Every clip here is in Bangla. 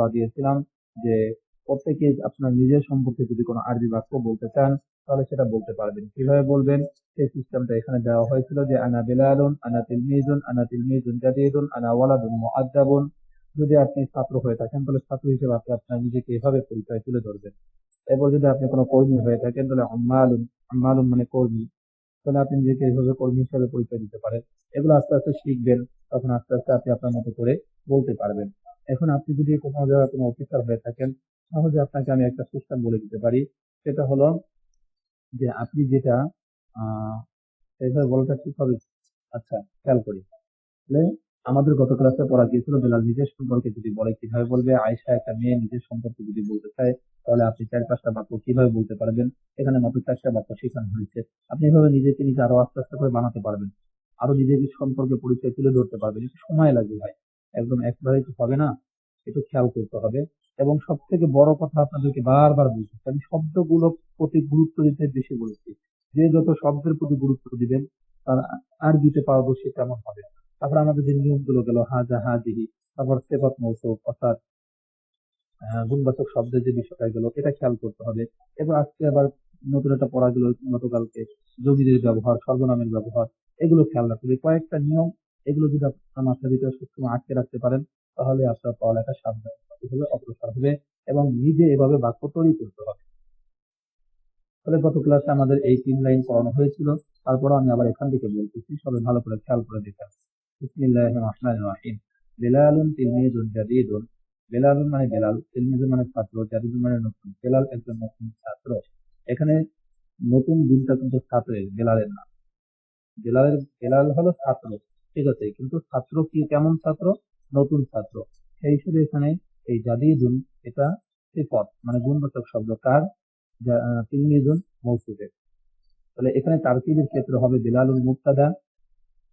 পড়া দিয়েছিলাম যে প্রত্যেকে আপনার নিজের সম্পর্কে যদি কোনো আরবি বাক্য বলতে চান, তাহলে সেটা বলতে পারবেন। কীভাবে বলবেন? সেই সিস্টেমটা এখানে দেওয়া হয়েছিল যে, আনা বিলালুন, আনা তিলমিজুন আনা তিলমিজুন জাদিদুন, আনা ওয়ালাদুন মুআদ্দাবুন যদি আপনি ছাত্র হয়ে থাকেন, তাহলে ছাত্র হিসেবে আপনি আপনার নিজেকে এভাবে পরিচয় তুলে ধরবেন। এরপর যদি আপনি কোনো কর্মী হয়ে থাকেন, তাহলে আম্মালুন আম্মালুন মানে কর্মী। তাহলে আপনি নিজেকে এইভাবে কর্মী হিসেবে পরিচয় দিতে পারেন। এগুলো আস্তে আস্তে শিখবেন, তখন আস্তে আস্তে আপনি আপনার মতো করে বলতে পারবেন। এখন আপনি যদি কোথাও জায়গায় কোনো অফিসার হয়ে থাকেন, তাহলে আপনাকে আমি একটা সিস্টেম বলে দিতে পারি। সেটা হলো যে আপনি যেটা এইভাবে বলাটা ঠিক হবে? আচ্ছা খেয়াল করি। তাহলে আমাদের গত ক্লাসে পড়া গিয়েছিল বেলাল নিজের সম্পর্কে যদি বলে, কীভাবে বলবে? আয়সা একটা মেয়ে নিজের সম্পর্কে যদি বলতে চায়, তাহলে আপনি চার পাঁচটা বাক্য কীভাবে বলতে পারবেন? এখানে মাত্র চারটা বাক্য শেখানো হয়েছে। আপনি এভাবে নিজেকে নিজে আরও আস্তে আস্তে করে বানাতে পারবেন। আরও নিজেকে সম্পর্কে পরিচয় তুলে ধরতে পারবেন। একটু সময় লাগবে ভাই। একদম একবারে তো হবে না, একটু খেয়াল করতে হবে। এবং সব থেকে বড় কথা আপনাদেরকে বারবার বলছি, আমি শব্দগুলো প্রতি গুরুত্ব দিতে বেশি বলেছি। যে যত শব্দের প্রতি গুরুত্ব দিবেন, তার আর দিতে পারদর্শী তেমন হবে তারপর আমাদের যে নিয়মগুলো গেল, হাজা হাজিহি, তারপর সেবত মৌসুফ অর্থাৎ গুণবাচক শব্দের যে বিষয়টা গেল, এটা খেয়াল করতে হবে। এবার আজকে আবার নতুন একটা পড়া গেল, গতকালকে জমিদের ব্যবহার, সর্বনামের ব্যবহার, এগুলো খেয়াল রাখতে হবে। কয়েকটা নিয়ম এগুলো যদি আপনার মাথার ভিতরে সবসময় আটকে রাখতে পারেন, তাহলে আপনার পড়ালেখা সাবধান অগ্রসর হবে এবং নিজে এভাবে বাক্য তৈরি করতে হবে। তাহলে গত ক্লাসে আমাদের এই তিন লাইন পড়ানো হয়েছিল। তারপর আমি আবার এখান থেকে বলতেছি, সবাই ভালো করে খেয়াল করে দেখেন মানে মানে ছাত্র মানে নতুন। বেলাল একজন নতুন ছাত্র। এখানে নতুন দিনটা কিন্তু ছাত্র। ঠিক আছে, কিন্তু ছাত্র কি, কেমন ছাত্র? নতুন ছাত্র। সেই হিসেবে এখানে এই জাদিদুন এটা সিফত মানে গুণবাচক শব্দ। কার? তিলমিজুন মৌসুফের তাহলে এখানে তারকিবের ক্ষেত্রে হবে বেলালুল মুক্তাদা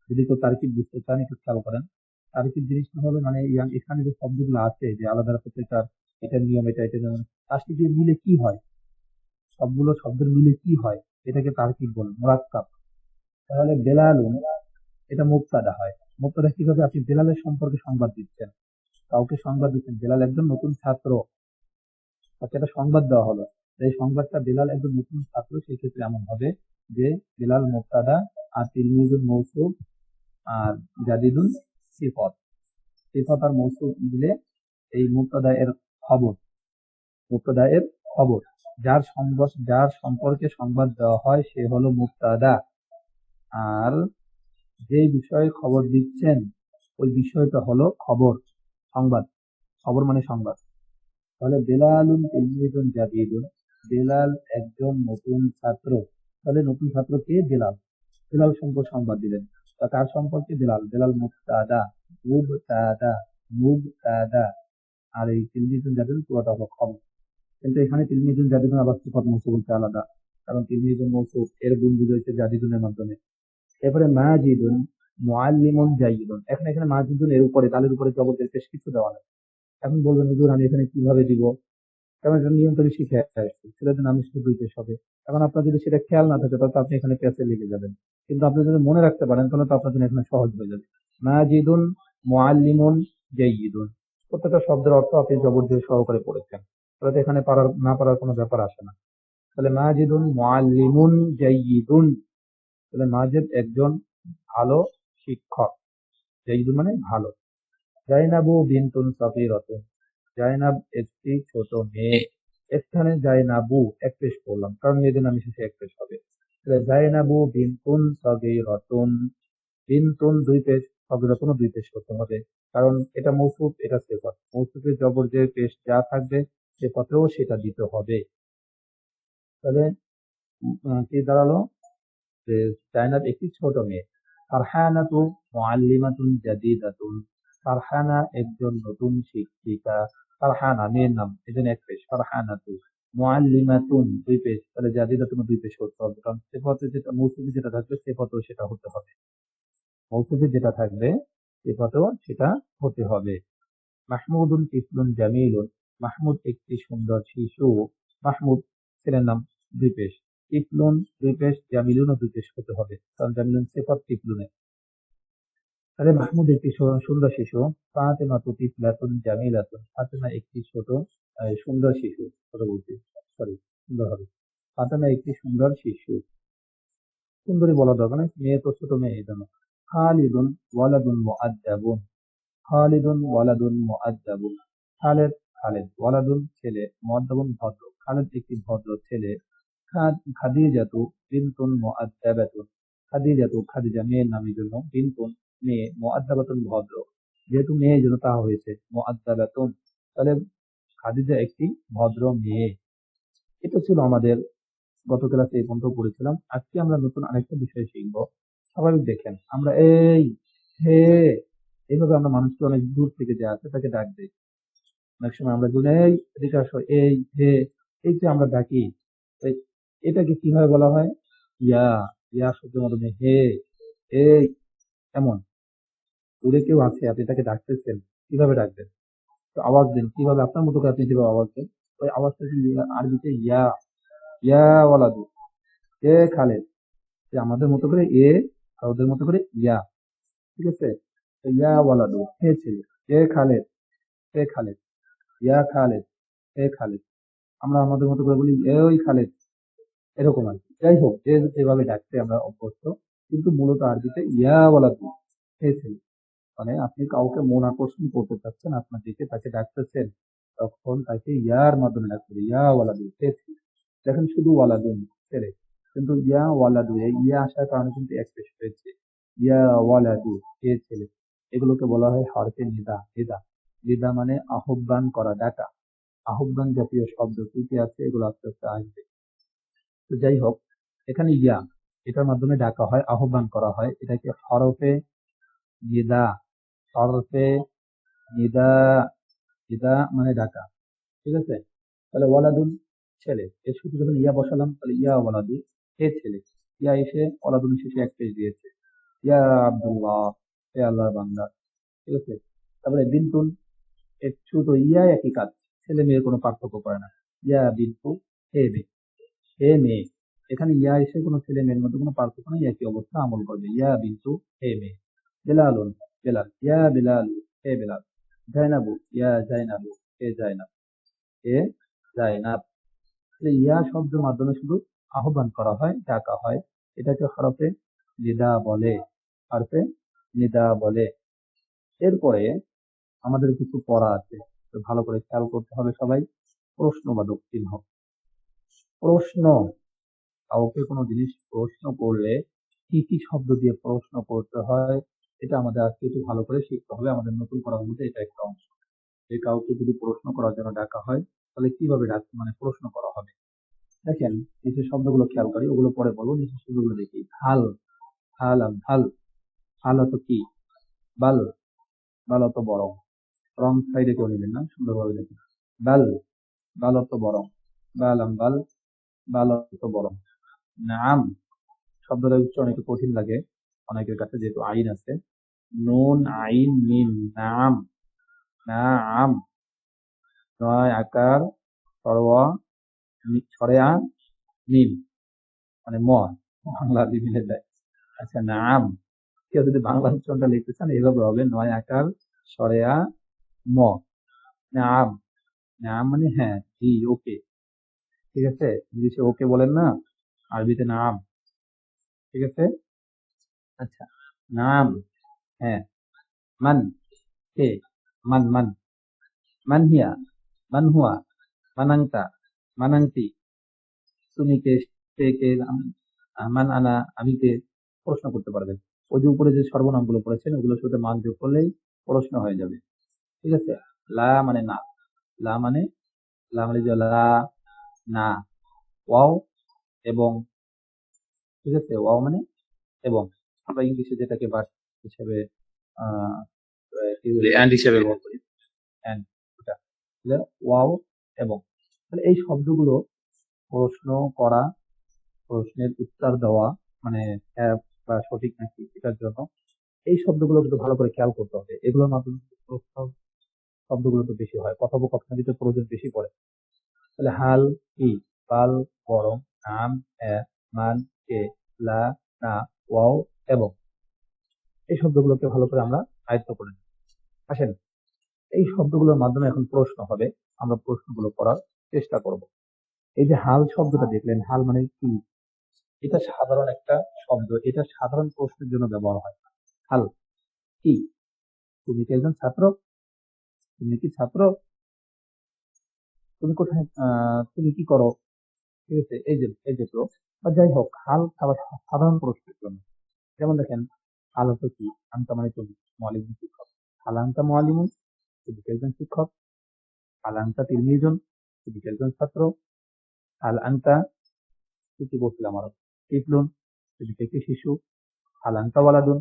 যদি কেউ তারকিব বুঝতে চান, একটু খেয়াল করেন। তারকিব জিনিসটা হবে মানে এখানে যে শব্দগুলো আছে, যে আলাদা প্রত্যেকটার এটা নিয়ম, এটা এটা তার সাথে মিলে কি হয়? সবগুলো শব্দের মিলে কি হয়? এটাকে তারকিব বলেন মোরাক্কাব। তাহলে বেলালুন এটা মুক্তাদা হয়। মুক্তাদা কীভাবে আপনি বেলালের সম্পর্কে সংবাদ দিচ্ছেন? কাউকে সংবাদ দিচ্ছেন? বেলাল একজন নতুন ছাত্র। তাকে একটা সংবাদ দেওয়া হলো। এই সংবাদটা বেলাল একজন নতুন ছাত্র সেই ক্ষেত্রে এমন হবে যে বেলাল মুক্তাদা আর তিলমিজুল মৌসুফ আর জাদিদুল সিফত। সিফত আর মৌসুফ মিলে এই মুক্তাদা এর খবর। মুক্তাদা এর খবর। যার যার সম্পর্কে সংবাদ দেওয়া হয় সে হলো মুক্তাদা। আর যে বিষয়ে খবর দিচ্ছেন, ওই বিষয়টা হলো খবর, সংবাদ। খবর মানে সংবাদ। তাহলে বেলালুন তিলমিজুন জাদিদুন বেলাল একজন নতুন ছাত্র। তাহলে নতুন ছাত্র কে? বেলাল। বেলাল সম্পর্কে সংবাদ দিলেন। তা তার সম্পর্কে বেলাল? বেলাল মুক্তাদা মুবতাদা। মুবতাদা। আর এই তিলমিজুন জাদিদুন পুরোটা হলো খবর। কিন্তু এখানে তিলমিজুন জাদিদুন আবার সিফাত বলতে আলাদা। কারণ তিলমিজুন মৌসুফ এর গুণ বুঝাইছে জাদিদুনের মাধ্যমে। এরপরে মাজিদুন, মুআল্লিমুন জাইদুন এখন এখানে মাজিদুন এর উপরে, তালের উপরে জবরদের বেশ কিছু দেওয়া নেই এখন বলবেন, হুজুর, আমি এখানে কীভাবে দিব? কারণ এটা নিয়ম করে শিখে আসছি ছেলেদের নামে শুধু দুই পেশ হবে এখন আপনার যদি সেটা খেয়াল না থাকে, তাহলে আপনি এখানে পেশে লিখে যাবেন। কিন্তু আপনি যদি মনে রাখতে পারেন, তাহলে তো আপনার জন্য এখানে সহজ হয়ে যাবে। মাজিদুন, মুআল্লিমুন জাইদুন প্রত্যেকটা শব্দের অর্থ আপনি জবরদস্ত সহকারে পড়েছেন। তাহলে এখানে পারার, না পারার কোনো ব্যাপার আসে না। তাহলে মাজিদুন, মুআল্লিমুন জাইদুন তাহলে মাজিদ একজন ভালো শিক্ষক জাইদুন মানে ভালো। জাইনাবু বিনতুন সাফিরাতুন জাইনাব একটি ছোট মেয়ে। এখানে জাইনাবু এক পেশ করলাম কারণ মেয়েদের নাম শেষে এক পেশ হবে। তাহলে জাইনাবু বিনতুন সাগীরাতুন বিনতুন দুই পেশ সগীরাতুন দুই পেশ করতে হবে, কারণ এটা মৌসুফ, এটা সেফত। মৌসুফের জবর যে পেশ যা থাকবে সে পথেও সেটা দিতে হবে। তাহলে কি দাঁড়াল? যে জাইনাব একটি ছোট মেয়ে। ফারহানাতু মুআল্লিমাতুন জাদিদাতুন। ফারহানা একজন নতুন শিক্ষিকা। ফারহানা, মেয়ের নাম এজন্য এক পেশ ফারহানাতু মুআল্লিমাতুন দুই পেশ তাহলে জাদিদাতুন দুই পেশ করতে হবে, কারণ সিফাতে যেটা মৌসুফে যেটা থাকবে, সিফাতেও সেটা হতে হবে। মৌসুফে যেটা থাকবে, সিফাতেও সেটা হতে হবে। মাহমুদুন তিফলুন জামিলুন। মাহমুদ একটি সুন্দর শিশু। মাহমুদ, ছেলের নাম দুই পেশ তিফলুন দুই পেশ জামিলুনও দুই পেশ হতে হবে, কারণ জামিলুন সিফাত তিফলুনে তাহলে মাহমুদ, একটি সুন্দর শিশু, ফাতেমা তু তিফলাতুন জামিলাতুন ফাতেমা একটি ছোট সুন্দর শিশু, ছোট বলছি সরি সুন্দর হবে। ফাতেমা একটি সুন্দর শিশু। সুন্দরী বলা দরকার নয় মেয়ে তো ছোট মেয়ে, এই খালিদুন ওয়ালাদুন মুআদ্দাবুন খালিদুন ওয়ালাদুন মুআদ্দাবুন খালেদ খালেদ, ওয়ালাদুন ছেলে মুআদ্দাবুন ভদ্র। খালেদ একটি ভদ্র ছেলে খাদিজাতু বিনতুন মুআদ্দাবাতুন। খাদিজাতু খাদিজা মেয়ের নামের জন্য বিনতুন মেয়ে মুআদ্দাবাতুন ভদ্র। যেহেতু মেয়ে জন্য তা হয়েছে, মুআদ্দাবাতুন। তাহলে খাদিজা একটি ভদ্র মেয়ে। এটা ছিল আমাদের গত ক্লাসে এই পর্যন্ত পড়েছিলাম। আজকে আমরা নতুন আরেকটা বিষয় শিখব। স্বাভাবিক দেখেন, আমরা এই হে এইভাবে আমরা মানুষকে অনেক দূর থেকে যে আছে তাকে ডাক দিই। অনেক সময় আমরা বলি, এই হে। এই যে আমরা ডাকি এটাকে কীভাবে বলা হয়? ইয়া ইয়া শব্দের মাধ্যমে হে এই এমন। দূরে কেউ আছে, আপনি তাকে ডাকতেছেন, কীভাবে ডাকবেন? তো আওয়াজ দিন, কীভাবে আপনার মতো করে আপনি যেভাবে আওয়াজ দেন? ওই আওয়াজটা আরবিতে ইয়া ইয়া ওয়ালাদু এ খালেদ আমাদের মতো করে এ ওদের মতো করে ইয়া, ঠিক আছে? ইয়া ওয়ালাদু, হে ছেলে এ খালেদ এ খালেদ, ইয়া খালেদ এ খালেদ। আমরা আমাদের মতো করে বলি এ ওই খালেদ এরকম আর কি। যাই হোক, যে যেভাবে ডাকতে আমরা অভ্যস্ত, কিন্তু মূলত আরবিতে ইয়া ওয়ালাদু হে ছেলে। মানে আপনি কাউকে মন আকর্ষণ করতে চাচ্ছেন, আপনার দিকে তাকে ডাকতেছেন, তখন তাকে ইয়ার মাধ্যমে ডাকতে হবে। ইয়া ওয়ালাদু ছেলে। দেখেন শুধু ওয়ালাদুন ছেলে। কিন্তু ইয়া ওয়ালাদু ইয়া আসার কারণে কিন্তু এক পেশ হয়েছে ইয়া ওয়ালাদু হে ছেলে। এগুলোকে বলা হয় হরফে নিদা নিদা। নিদা মানে আহ্বান করা, ডাকা। আহ্বান জাতীয় শব্দ কি আছে? এগুলো আস্তে আস্তে আসবে। তো যাই হোক এখানে ইয়া, এটার মাধ্যমে ডাকা হয়, আহ্বান করা হয়। এটাকে হরফে নিদা হরফে নিদা নিদা মানে ডাকা। ঠিক আছে? তাহলে ওয়ালাদুন ছেলে, এর শুধু যখন ইয়া বসালাম, তাহলে ইয়া ওয়ালাদু, হে ছেলে। ইয়া এসে ওয়ালাদুন শেষে এক পেজ দিয়েছে। ইয়া আব্দুল্লাহ, হে আল্লাহর বান্দা। ঠিক আছে? তারপরে বিনতুন, এর ছোট ইয়া একই কাজ ছেলে মেয়ের কোনো পার্থক্য করে না। ইয়া বিন্তু, হে মেয়ে হে মেয়ে এখানে ইয়া এসে কোনো ছেলে মেয়ের মধ্যে কোনো পার্থক্য নেই, একই অবস্থা, আমল করবে। ইয়া বিন্তু, হে মেয়ে বেলালুন, বেলাল। ইয়া বেলালু, হে বেলাল। জাইনাবু, ইয়া জাইনাবু, হে জাইনাব। হে জাইনাব। ইয়া শব্দের মাধ্যমে শুধু আহ্বান করা হয়, ডাকা হয়। এটাকে হরফে নিদা বলে, হরফে নিদা বলে। এরপরে আমাদের কিছু পড়া আছে, তো ভালো করে খেয়াল করতে হবে সবাই। প্রশ্নবাদক চিহ্ন প্রশ্ন। কাউকে কোনো জিনিস প্রশ্ন করলে কি কি শব্দ দিয়ে প্রশ্ন করতে হয়, এটা আমাদের আজকে একটু ভালো করে শিখতে হবে আমাদের নতুন করার মধ্যে এটা একটা অংশ। যে কাউকে যদি প্রশ্ন করার জন্য ডাকা হয়, তাহলে কীভাবে ডাক মানে প্রশ্ন করা হবে? দেখেন নিচের শব্দগুলো খেয়াল করি, ওগুলো পরে বলব, নিচের শব্দগুলো দেখি। হাল হাল ঢাল। হাল অত কি? বাল। বাল অত বরং। রং সাইডে কেউ নেবেন না, সুন্দরভাবে দেখেন। বাল। বাল অত বরং। বাল আম বাল বাল অত বরং নাম শব্দটা উচ্চারণ একটু কঠিন লাগে, অনেকের কাছে যেহেতু আইন আছে। নুন, আইন মিম নাম নাম, নয়, আকার সরওয়া ছড়েয়া মিম মানে ম, বাংলা দেয় আচ্ছা নাম, কেউ যদি বাংলা উচ্চারণটা লিখতে চান, এইভাবে হবে, নয়, আকার সরেয়া ম, নাম নাম মানে হ্যাঁ জি ওকে ঠিক আছে? ইংলিশে ওকে বলেন না আরবিতে নাম। ঠিক আছে? আচ্ছা। নাম। হ্যাঁ। মান। কে? মান মান। মান হিয়া। মান হুয়া। মানাংতা মানাংতি তুমি কে? সে কে? মান আনা। আমি কে? প্রশ্ন করতে পারবেন। ওই যে উপরে যে সর্বনামগুলো পড়েছেন ওগুলোর সাথে মান যোগ করলেই প্রশ্ন হয়ে যাবে। ঠিক আছে? লা মানে না। লা মানে লা মানে যে লা। না ওয়াও এবং ঠিক আছে ওয়াও মানে এবং। আমরা ইংলিশে যেটাকে ভার্ব হিসেবে ব্যবহার করি। ওটা। ওয়াও এবং তাহলে এই শব্দগুলো প্রশ্ন করা প্রশ্নের উত্তর দেওয়া মানে বা সঠিক নাকি এটার জন্য এই শব্দগুলো কিন্তু ভালো করে খেয়াল করতে হবে। এগুলোর মাধ্যমে প্রশ্ন শব্দগুলো তো বেশি হয় কথোপকথনের ভিতরে প্রয়োজন বেশি পড়ে। তাহলে হাল কি? পাল বরং নাম হ্যাঁ মান, কে, লা, না, ওয়াও, এবং। এই শব্দগুলোকে ভালো করে আমরা আয়ত্ত করে নিই। আসেন। এই শব্দগুলোর মাধ্যমে এখন প্রশ্ন হবে। আমরা প্রশ্নগুলো করার চেষ্টা করব। এই যে হাল শব্দটা দেখলেন, হাল মানে কি? এটা সাধারণ একটা শব্দ। এটা সাধারণ প্রশ্নের জন্য ব্যবহার হয়। হাল কি? তুমি কি একজন ছাত্র? তুমি কি ছাত্র? তুমি কোথায় তুমি কি করো? ঠিক আছে, এই যে এই যে তো। বা যাই হোক, হাল আবার সাধারণ প্রশ্নের জন্য। যেমন দেখেন, হাল হতো কি? আন্তা মানে তুমি মলিমুন শিক্ষক। হালান্তা মলিমুন তুমি একজন শিক্ষক। হালান্তা তিলমিজন তুমি একজন ছাত্র। হাল আন্তা, কি বলছিলাম আরও টিফলুন তুমি একটি শিশু। হাল আন্তা ওয়ালাদুন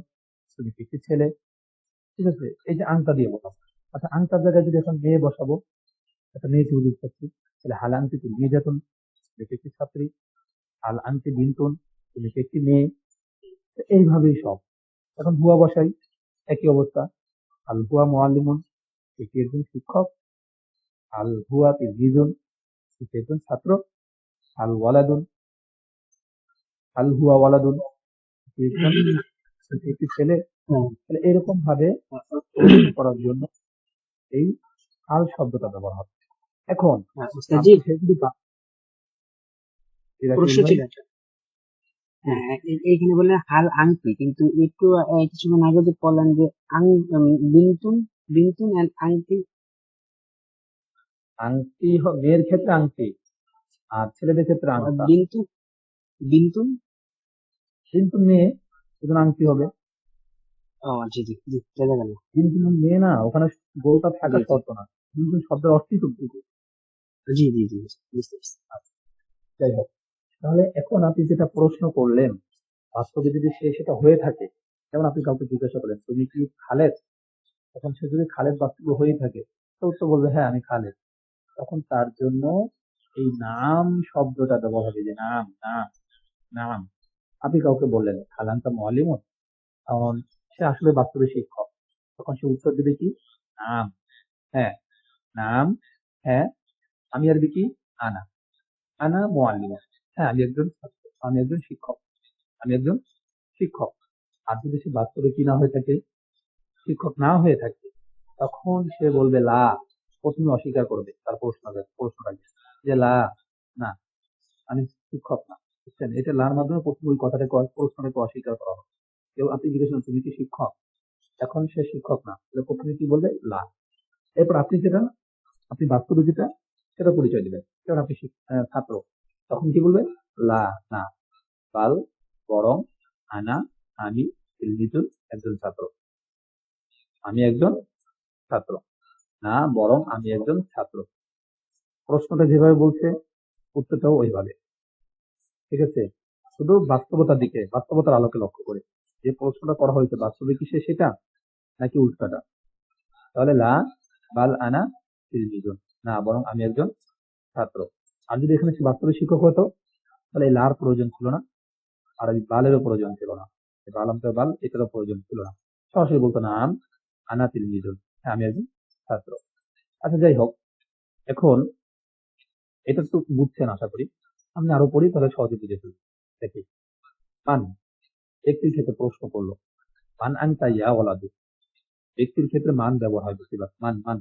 তুমি একটি ছেলে। ঠিক আছে, এই যে আংটা দিয়ে বসাবো। আচ্ছা আংটার জায়গায় যদি এখন মেয়ে বসাবো একটা মেয়েকে উল্লেখ করছি তাহলে হাল আনতে তুমি মেয়ে যাতন একটি ছাত্রী হাল আনতে বিনতুন তুমি একটি মেয়ে এইভাবেই সব এখন হুয়া বসাই একই অবস্থা আল হুয়া মোয়াল্লিমুন এটি একজন শিক্ষক আল হুয়া তিলমিজুন এটি একজন ছাত্র আল ওয়ালাদুন আল হুয়া ওয়ালাদুন একটি ছেলে তাহলে এরকম ভাবে করার জন্য এই আল শব্দটা ব্যবহার হবে। এখন হ্যাঁ, প্রশ্ন ছিল হ্যাঁ এইখানে বললেন হাল আংটি কিন্তু একটু কিছুক্ষণ আগে যে বললেন যে আং বিন্তুন বিন্তুন আংটি। আংটি মেয়ের ক্ষেত্রে আংটি আর ছেলেদের ক্ষেত্রে আংটা। বিন্তু বিন্তুন মেয়ে সেজন্য আংটি হবে। ও জি জি জি চলে গেল। মেয়ে না ওখানে গোলটা থাকা জি, জি। শর্ত না। কিন্তু শব্দের অর্থই তো। জি জি জি, বুঝতে যাই হোক, তাহলে এখন আপনি যেটা প্রশ্ন করলেন, বাস্তবে যদি সে সেটা হয়ে থাকে, যেমন আপনি কাউকে জিজ্ঞাসা করেন তুমি কি খালেদ? তখন সে যদি খালেদ বাস্তবে হয়ে থাকে তো উত্তর বলবে হ্যাঁ আমি খালেদ। তখন তার জন্য এই নাম শব্দটা ব্যবহার হবে যে নাম নাম নাম। আপনি কাউকে বললেন খালান্তা মলিমন তখন সে আসলে বাস্তবে শিক্ষক। তখন সে উত্তর দেবে কি? নাম। হ্যাঁ নাম হ্যাঁ আমি আরবি কি আনা। আনা মোয়াল্লিমা। হ্যাঁ আমি একজন ছাত্র, আমি একজন শিক্ষক। আমি একজন শিক্ষক। আর যদি সে বাস্তবে কি না হয়ে থাকে, শিক্ষক না হয়ে থাকে, তখন সে বলবে, লা। প্রথমে অস্বীকার করবে, তার প্রশ্নটা প্রশ্নটাকে যে, লা। না, আমি শিক্ষক না, বুঝছেন? এটা লার মাধ্যমে প্রথম ওই কথাটাকে অ- প্রশ্নটাকে অস্বীকার করা হবে। কেউ আপনি জিজ্ঞেস তুমি কি শিক্ষক? এখন সে শিক্ষক না। প্রথমে কি বলবে? লা। এরপর আপনি যেটা, আপনি বাস্তবে যেটা সেটা পরিচয় দিবেন। যেমন আপনি ছাত্র। তখন কি বলবে লা, না। বাল বরং আনা আমি তিলমিজুন একজন ছাত্র। আমি একজন ছাত্র। না, বরং আমি একজন ছাত্র। প্রশ্নটা যেভাবে বলছে, উত্তরটাও ওইভাবে। ঠিক আছে? শুধু বাস্তবতার দিকে, বাস্তবতার আলোকে লক্ষ্য করে। যে প্রশ্নটা করা হয়েছে, বাস্তবে কি সে সেটা, নাকি উল্টাটা? তাহলে লা, বাল, আনা তিলমিজুন না, বরং আমি একজন ছাত্র। আর যদি এখানে বাস্তবে শিক্ষক হতো, তাহলে এই লার প্রয়োজন ছিল না, আর এই বালেরও প্রয়োজন ছিল না। বালাম তো বাল এটারও প্রয়োজন ছিল না। সরাসরি বলতো, না, আম আনা তিলমিজুন হ্যাঁ আমি একজন ছাত্র। আচ্ছা যাই হোক, এখন এটা তো বুঝছেন, আশা করি। আমি আরও পড়ি, তাহলে সহজে বুঝে ফেলব দেখি। মান ব্যক্তির ক্ষেত্রে প্রশ্ন করল মান আনতা ইয়া ওয়ালাদু? ব্যক্তির ক্ষেত্রে মান ব্যবহার হয় বেশিরভাগ মান মান।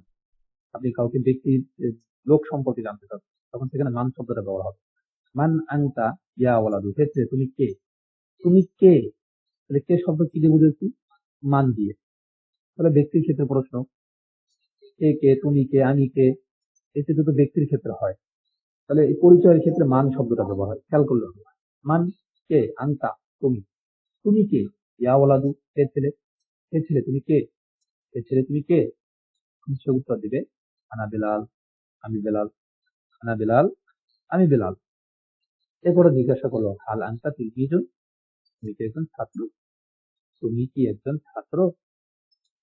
আপনি কাউকে ব্যক্তির লোক সম্পর্কে জানতে চান, তখন সেখানে মান শব্দটা ব্যবহার হবে। মান আনতা ইয়া ওয়ালাদু, ক্ষেত্রে তুমি কে? তুমি কে? তাহলে কে শব্দ কি দিয়ে বুঝেছি? মান দিয়ে। তাহলে ব্যক্তির ক্ষেত্রে প্রশ্ন, কে কে, তুমি কে, আমি কে? এতে দুটো ব্যক্তির ক্ষেত্রে হয়। তাহলে এই পরিচয়ের ক্ষেত্রে মান শব্দটা ব্যবহার হয়। খেয়াল করলে হবে। মান কে? আনতা, তুমি। তুমি কে? ইয়া ওয়ালাদু কে ছেলে। কে ছেলে তুমি কে? কে ছেলে তুমি কে? সে উত্তর দিবে। আনা বেলাল, আমি বেলাল আনা বেলাল, আমি বেলাল। এরপরে জিজ্ঞাসা করল, হাল আনতা তিলমিজুন তুমি কি একজন ছাত্র, তুমি কি একজন ছাত্র?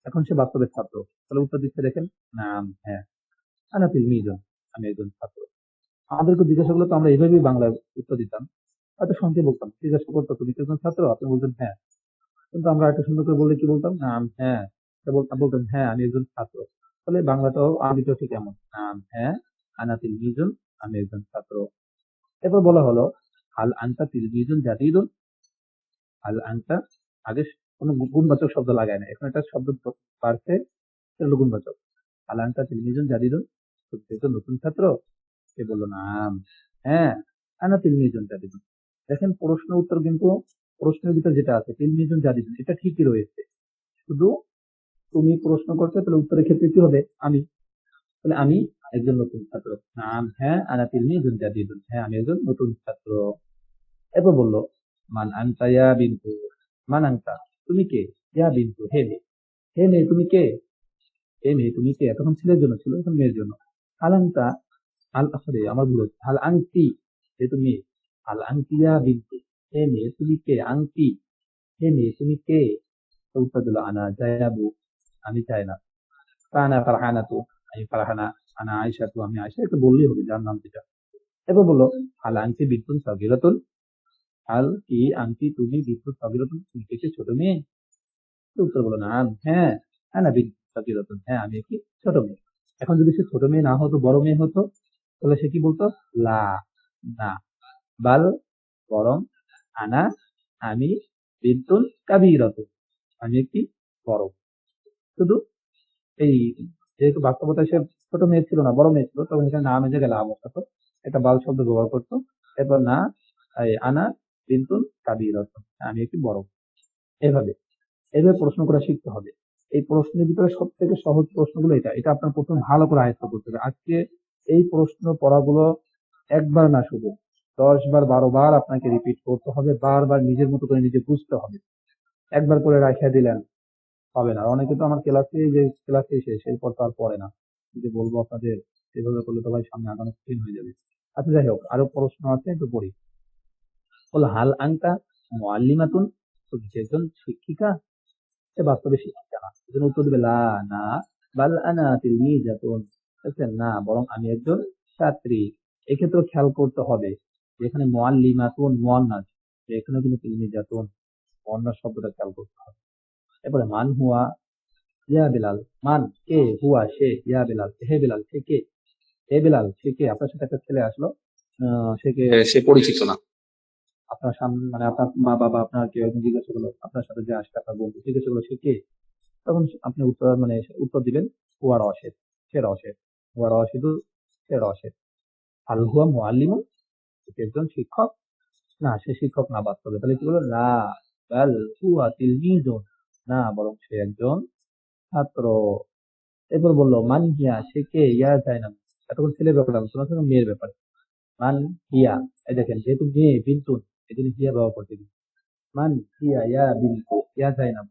এখন সে বাস্তবের ছাত্র। তাহলে উত্তর দিচ্ছে, দেখেন, নাম হ্যাঁ আনা তিলমিজুন আমি একজন ছাত্র। আমাদেরকে জিজ্ঞাসা করলে, তো আমরা এইভাবেই বাংলায় উত্তর দিতাম? হয়তো শুনতে বলতাম, জিজ্ঞাসা করতো, তুমি কি একজন ছাত্র? আপনি বলতেন হ্যাঁ। কিন্তু আমরা একটা সুন্দর করে বললে কি বলতাম? নাম হ্যাঁ। বলতাম বলতেন হ্যাঁ আমি একজন ছাত্র। তাহলে বাংলাটাও তো ঠিক এমন। নাম হ্যাঁ আনা তিলমিজুন আমি একজন ছাত্র। এরপর বলা হলো, হাল আনতা তিলমিজুন জাদিদুন হাল আনতা, আগে কোনো গুণবাচক শব্দ লাগায় না। এখন একটা শব্দ পারছে সেটা হলো গুণবাচক। আলান্তা তিলমিজুন জাদিদুন সত্যি তো নতুন ছাত্র? সে বলল, নাম হ্যাঁ আনা তিলমিজুন জাদিদুন দেখেন, প্রশ্ন উত্তর কিন্তু প্রশ্নের ভিতর যেটা আছে তিলমিজুন জাদিদুন এটা ঠিকই রয়েছে। শুধু তুমি প্রশ্ন করছ, তাহলে উত্তরের ক্ষেত্রে কি হবে? আমি। তাহলে আমি একজন নতুন ছাত্র। নাম হ্যাঁ আনা তিলমিজুন জাদিদুন হ্যাঁ আমি একজন নতুন ছাত্র। এরপর বলল, মান আনতা ইয়া বিন্তু? মান আনতা, তুমি কে? ইয়া বিন্তু, হে মেয়ে। হে মেয়ে, তুমি কে? হে মেয়ে, তুমি কে? এতক্ষণ ছেলের জন্য ছিল এখন মেয়ের জন্য। হাল আনতা, আল সরি, আমার ভুল হচ্ছে হাল আংটি, হে তুমি হাল আংটি ইয়া বিন্তু, হে মেয়ে, তুমি কে? আংটি, হে মেয়ে, তুমি কে? উত্তর দিল, আনা জায়াবু আমি চাই না। কানা ফারহানা তু আমি ফারহানা, আনা আয়সা তু আমি আয়সা এটা বললেই হবে, যার নাম যেটা। এবার বলল হাল আংটি বিদ্যুৎ সগিরাতুন হাল কি আংটি তুমি বিদ্যুৎ সগিরাতুন, তুমি কি ছোট মেয়ে? উত্তর বলো না হ্যাঁ হ্যাঁ না বিদ্যুৎ সগিরাতুন হ্যাঁ আমি একটি ছোট মেয়ে। এখন যদি সে ছোট মেয়ে না হতো, বড় মেয়ে হতো, তাহলে সে কি বলতো? লা, না। বাল, বরং আনা, আমি বিদ্যুৎ কাবিরাতুন, আমি একটি বড় শুধু এই যেহেতু বাস্তবতায় সে ছোট মেয়ে ছিল না, বড় মেয়ে ছিল, তখন এখানে নামের জায়গায় লাভ হতো। একটা বাল শব্দ ব্যবহার করতো। এরপর না আনা বিদ্যুৎ কাবিরাতুন আমি একটি বড় এভাবে এভাবে প্রশ্ন করা শিখতে হবে। এই প্রশ্নের ভিতরে সব থেকে সহজ প্রশ্নগুলো এটা। এটা আপনার প্রথম ভালো করে আয়ত্ত করতে হবে। আজকে এই প্রশ্ন পড়াগুলো একবার না শুধু দশ বার বারো বার আপনাকে রিপিট করতে হবে। বারবার নিজের মতো করে নিজে বুঝতে হবে। একবার করে রাখিয়া দিলেন। হবে না। অনেকে তো আমার ক্লাসে যে ক্লাসে শেষ, এরপর তো আর পড়ে না। যদি বলব আপনাদের এভাবে করলে তো ভাই সামনে আগানো কঠিন হয়ে যাবে। আচ্ছা যাই হোক, আরও প্রশ্ন আছে, একটু পড়ি। বল, হাল আংটা মোয়াল্লিমাতুন একজন শিক্ষিকা? সে বাস্তবে শিক্ষিকা না। এজন্য উত্তর দিবে, লা, না, বাল আনা তিলমিজাতুন বুঝছেন না, বরং আমি একজন ছাত্রী। এক্ষেত্রে খেয়াল করতে হবে, যেখানে মোয়াল্লিমাতুন মোয়ান্নাস এখানে কিন্তু তিলমিজাতুন মোয়ান্নাস শব্দটা খেয়াল করতে হবে। এরপরে মান হুয়া ইয়া বিলাল মান কে হুয়া সে ইয়া বিলাল হে বিলাল সে কে? হে বিলাল সে কে? আপনার সাথে একটা ছেলে আসলো সে কে? সে পরিচিত না। আপনার সামনে মানে আপনার মা বাবা আপনার কেউ একজন জিজ্ঞাসা করল আপনার সাথে যে আসবে আপনার বন্ধু জিজ্ঞাসা করল সে কে? তখন আপনি উত্তর মানে উত্তর দিবেন হুয়া রশেদ সে রশেদ হুয়া রশেদু সে রশেদ। আল হুয়া মুআল্লিমু একজন শিক্ষক। না সে শিক্ষক না বাস্তবে তাহলে কি বলব লা বাল হুয়া তিলমিজুন না বরং সে একজন ছাত্র। এরপর বলল মান হিয়া সে কে? ইয়া জাইনাব এতক্ষণ ছেলের ব্যাপারে আলোচনা করলাম মেয়ের ব্যাপারে। মান হিয়া এই দেখেন যেহেতু মেয়ে বিন্তুন এই জন্য হিয়া ব্যবহার করতে দিন মান হিয়া ইয়া বিন্তু ইয়া জাইনাব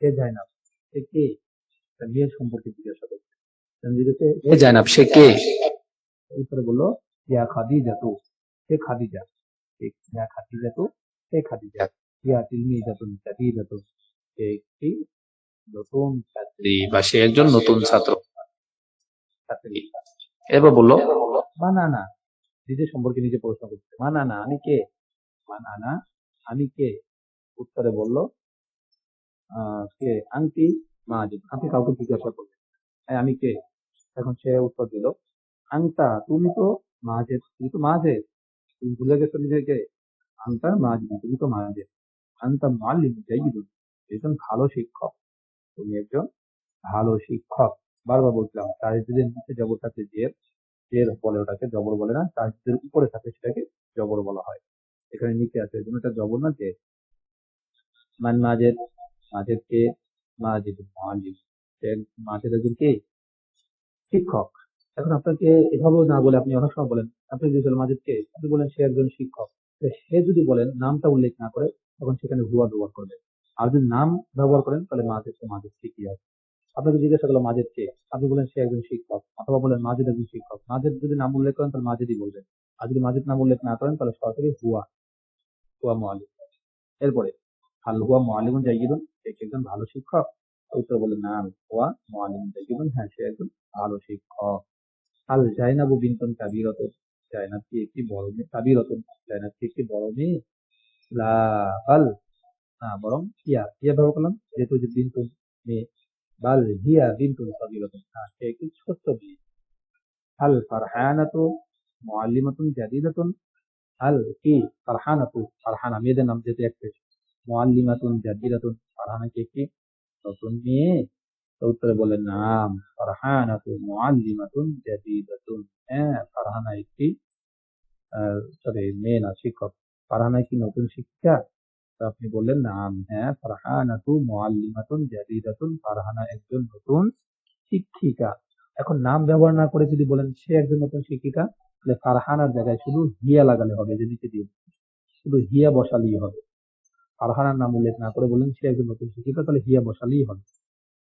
কে জাইনাব সে কে? মেয়ের সম্পর্কে জিজ্ঞাসা করছে। এ জানাব সে কে? উত্তরে বলল ইয়া খাদিজা তু সে খাদিজা। সে- ইয়া খাদিজা তু সে খাদিজা। ইয়া তিলমি জাতুন সে একটি নতুন ছাত্রী বা সে একজন নতুন ছাত্র। ছাত্রী এরপর বলল মানানা নিজের সম্পর্কে নিজে প্রশ্ন করছে। মানানা আমি কে? মানানা আমি কে? উত্তরে বলল আহ, কে আংটি মাজিদ আপনি কাউকে জিজ্ঞাসা করলেন "এই, আমি কে? এখন সে উত্তর দিল আংতা তুমি তো মাঝে তুমি তো মাঝে তুমি ভুলে গেছো নিজেকে। আংতা মাঝে তুমি তো মাঝে আংতা মাল্লিম জাইদুন একজন ভালো শিক্ষক। তুমি একজন ভালো শিক্ষক। বারবার বলছিলাম তাহিদের নিচে জবর থাকে জের জের বলে ওটাকে জবর বলে না তাহিদের উপরে থাকে সেটাকে জবর বলা হয়। এখানে নিচে আছে এই জন্য এটা জবর না জের মান মাজেদ মাজেদ কে? মাজিদ মালিম মাজেদ একজন কে? শিক্ষক। এখন আপনাকে এভাবেও না বলে আপনি অনেক সময় বলেন, আপনি যদি মাজেদ কে? আপনি বলেন সে একজন শিক্ষক। সে যদি বলেন, নামটা উল্লেখ না করে তখন সেখানে হুয়া ব্যবহার করবে। আর যদি নাম ব্যবহার করেন, তাহলে মাজেদ তো মাজেদ ঠিকই আছে। আপনাকে জিজ্ঞাসা করল মাজেদ কে? আপনি বলেন সে একজন শিক্ষক। অথবা বলেন মাজেদ একজন শিক্ষক। মাজেদ যদি নাম উল্লেখ করেন, তাহলে মাজেদই বলবেন। আর যদি মাজেদ নাম উল্লেখ না করেন, তাহলে সরাসরি হুয়া হুয়া মোয়ালিম এরপরে হাল হুয়া মোয়ালিমুন জাইয়িদুন সে একজন ভালো শিক্ষক? উত্তর বলেন না, হুয়া মোয়ালিমুন জাইয়িদুন হ্যাঁ সে একজন ভালো শিক্ষক। আল জাইনাবু বিনতুন কাবিরাতুন, জাইনাব কি একটি বড় মেয়ে? কাবিরাতুন, জাইনাব কি একটি বড় মেয়ে? লা, বাল বরং হিয়া হিয়া ব্যবহার করলাম। যেহেতু যে বিনতুন মেয়ে বাল হিয়া বিনতুন কাবিরাতুন হ্যাঁ সে একটি ছোট্ট মেয়ে আল ফারহানাতু মুআল্লিমাতুন জাদিদাতুন আল কি ফারহানাতু, ফারহানা মেয়েদের নাম যেহেতু একটা মুআল্লিমাতুন জাদিদাতুন, ফারহানা কি একটি? নতুন মেয়ে। তো উত্তরে বলে নাম, ফারহানাতু মুআল্লিমাতুন জাদিদাতুন। হ্যাঁ ফারহানা একটি সরি, মেয়ে না, শিক্ষক। ফারহানা কি নতুন শিক্ষিকা তো আপনি বললেন, নাম হ্যাঁ ফারহানাতু মুআল্লিমাতুন জাদিদাতুন। ফারহানা একজন নতুন শিক্ষিকা। এখন নাম ব্যবহার না করে যদি বলেন, সে একজন নতুন শিক্ষিকা, তাহলে ফারহানার জায়গায় শুধু হিয়া লাগালে হবে, যে নিচে দিয়ে। শুধু হিয়া বসালেই হবে। ফারহানার নাম উল্লেখ না করে বলেন সে একজন নতুন শিক্ষিকা, তাহলে হিয়া বসালেই হবে।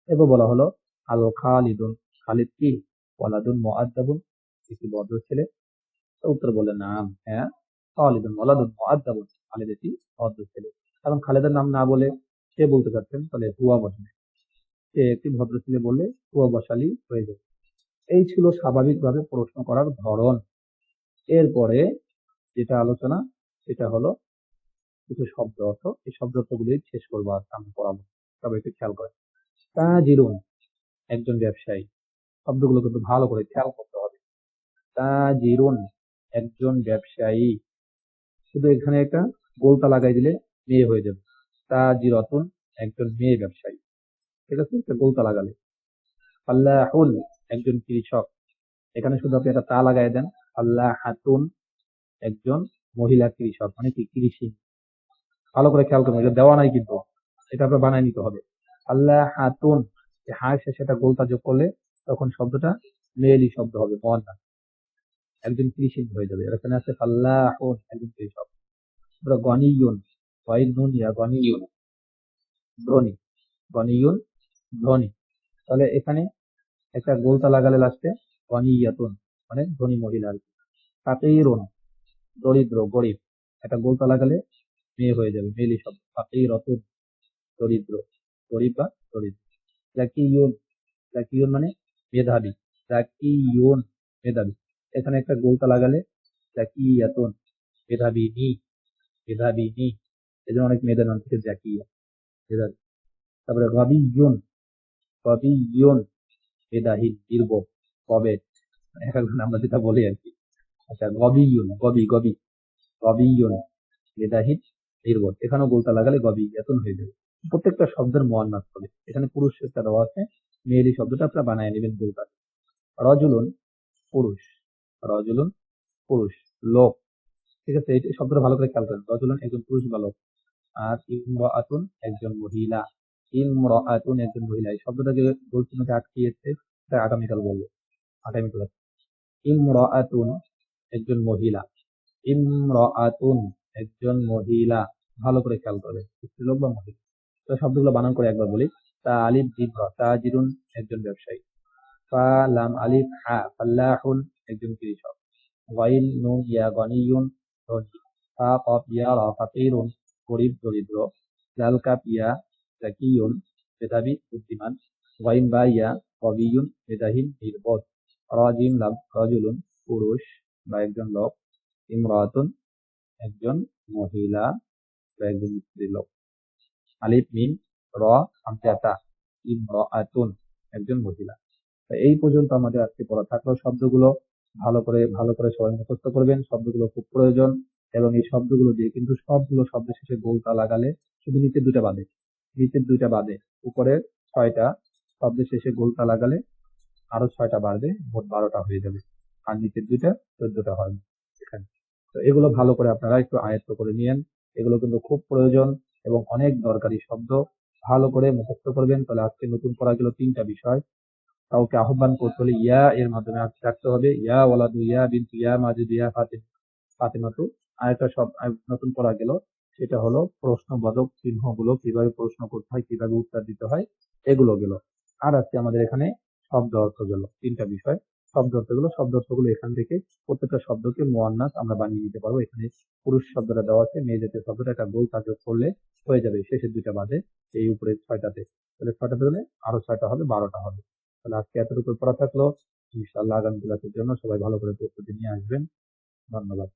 এরপর বলা হলো, আল খালিদুন। খালিদ কি? ওয়ালাদুন মুআদ্দাবুন। একটি ভদ্র ছেলে। উত্তর বললেন, নাম হ্যাঁ খালিদুন, ওয়ালাদুন মুআদ্দাবুন। খালিদ একটি ভদ্র ছেলে। এখন খালেদার নাম না বলে সে বলতে চাচ্ছেন তাহলে হুয়া বসবে সে একটি ভদ্র ছেলে বললে হুয়া বসালি হয়ে যাবে। এই ছিল স্বাভাবিকভাবে প্রশ্ন করার ধরন। এরপরে যেটা আলোচনা, সেটা হলো কিছু শব্দ অর্থ। এই শব্দ অর্থগুলি শেষ করব আর আমরা পড়াবো। একটু খেয়াল করে তা জিরুন একজন ব্যবসায়ী। শব্দগুলো কিন্তু ভালো করে খেয়াল করতে হবে। তা জিরুন একজন ব্যবসায়ী। শুধু এখানে একটা গোলতা লাগাই দিলে মেয়ে হয়ে যাবে। তাজিরতুন একজন মেয়ে ব্যবসায়ী। ঠিক আছে একটা গোলতা লাগালে। আল্লাহুল একজন কৃষক। এখানে শুধু আপনি একটা তা লাগাই দেন। আল্লাহ হাতুন একজন মহিলা কৃষক মানে কি কৃষি। ভালো করে খেয়াল করবেন এটা দেওয়া নাই কিন্তু। এটা আপনার বানায় নিতে হবে। আল্লাহ হাতুন হা একটা গোলতা যোগ করলে তখন শব্দটা মেয়েলি শব্দ হবে মহান্না একজন কৃষি হয়ে যাবে। এখানে আছে আল্লাহুন একজন কৃষক। গনিয়ুন ওয়াইদ নুন ইয়া গনিয়ুন ধনী গনিয়ুন ধনী। তাহলে এখানে একটা গোলতা লাগালে লাস্টে গনিয়াতুন মানে ধনী মহিলা আর কি। ফাকিরুন দরিদ্র, গরিব। একটা গোলতা লাগালে মেয়ে হয়ে যাবে মেলি শব্দ ফাকিরতুন দরিদ্র, গরিব বা দরিদ্র। জাকিয়ুন জাকিয়ুন মানে মেধাবী জাকিয়ুন মেধাবী। এখানে একটা গোলতা লাগালে জাকিয়াতুন মেধাবী নি মেধাবী নি। এজন্য অনেক মেয়েদের নাম থেকে জাকিয়া মেধাবী তারপরে গবিয়ুন গবিয়ুন মেধাহীন নির্বোধ কবে? এখন আমরা যেটা বলি আর কি। আচ্ছা গবিয়ুন গবি গবি গবিয়ুন মেধাহীন নির্বোধ এখানেও গোলতা লাগালে গবি এতন হয়ে যাবে। প্রত্যেকটা শব্দের মোয়ান্নাস হবে। এখানে পুরুষ একটা দেওয়া আছে মেয়েলি শব্দটা আপনারা বানায় নেবেন গোলতা রজুলুন পুরুষ রজুলুন পুরুষ, লোক। ঠিক আছে, এই শব্দটা ভালো করে খেয়াল করেন। রজুলুন একজন পুরুষ বা লোক। আর ইমরাআতুন একজন মহিলা। ইমরাআতুন একজন মহিলা। এই শব্দটাকে বলছি মধ্যে আটকিয়েছে এটা আগামীকাল বলব। আগামীকাল ইমরাআতুন একজন মহিলা। ইমরাআতুন একজন মহিলা। ভালো করে খেয়াল করে। স্ত্রীলোক বা মহিলা? তো শব্দগুলো বানান করে একবার বলি। তা আলিফ জিব্রা তাজিরুন একজন ব্যবসায়ী। ফা লাম আলিফ হা, ফাল্লাহুন একজন কৃষক। ওয়াইল নুন ইয়া গনিয়ুন ফা, কফ, ইয়া রা ফাকিরুন গরিব দরিদ্র লাল কাপ ইয়া, জাকিয়ুন, মেধাবী, বুদ্ধিমান ওয়াইন বা ইয়া কবিয়ুন মেধাহীন, নির্বোধ, রাজিম লাম রজুলুন, পুরুষ, বা একজন লোক, ইমরাতুন, একজন মহিলা, বা একজন স্ত্রী লোক। আলিফ, মিম, র, আমজাতা, ইমরাতুন, একজন মহিলা। এই পর্যন্ত আমাদের আজকে পড়া থাকল। শব্দগুলো ভালো করে ভালো করে সবাই মুখস্থ করবেন। শব্দগুলো খুব প্রয়োজন। এবং এই শব্দগুলো দিয়ে কিন্তু সবগুলো শব্দ শেষে গোলতা লাগালে শুধু নিচের দুইটা বাদে নিচের দুইটা বাদে উপরের ছয়টা শব্দের শেষে গোলতা লাগালে আরও ছয়টা বাড়বে মোট বারোটা হয়ে যাবে। আর নিচের দুইটা চোদ্দটা হয় এখানে। তো এগুলো ভালো করে আপনারা একটু আয়ত্ত করে নিয়েন। এগুলো কিন্তু খুব প্রয়োজন এবং অনেক দরকারি শব্দ। ভালো করে মুখস্থ করবেন, তাহলে আজকে নতুন করা গেল তিনটা বিষয়। কাউকে আহ্বান করতে হলে ইয়া এর মাধ্যমে আজকে রাখতে হবে। ইয়া ওয়ালাদু, ইয়া বিন্তু, ইয়া মাজিদ, ইয়া ফাতিম। ফাতিমাতু আর একটা সব নতুন পড়া গেল, সেটা হলো প্রশ্নবোধক চিহ্নগুলো কীভাবে প্রশ্ন করতে হয়, কীভাবে উত্তর দিতে হয়, এগুলো গেল। আর আজকে আমাদের এখানে শব্দ অর্থ গেল, তিনটা বিষয়। শব্দ অর্থগুলো শব্দ অর্থগুলো এখান থেকে প্রত্যেকটা শব্দকে মোয়ান্নাস আমরা বানিয়ে নিতে পারব। এখানে পুরুষ শব্দটা দেওয়া আছে মেয়ে জাতীয় শব্দটা একটা গোল কাজ করলে হয়ে যাবে, শেষের দুইটা বাদে এই উপরে ছয়টাতে। তাহলে ছয়টাতে হলে আরও ছয়টা হবে, বারোটা হবে। তাহলে আজকে এতটুকু পড়া থাকল। ইনশাআল্লাহ আগামী ক্লাসের জন্য সবাই ভালো করে প্রস্তুতি নিয়ে আসবেন। ধন্যবাদ।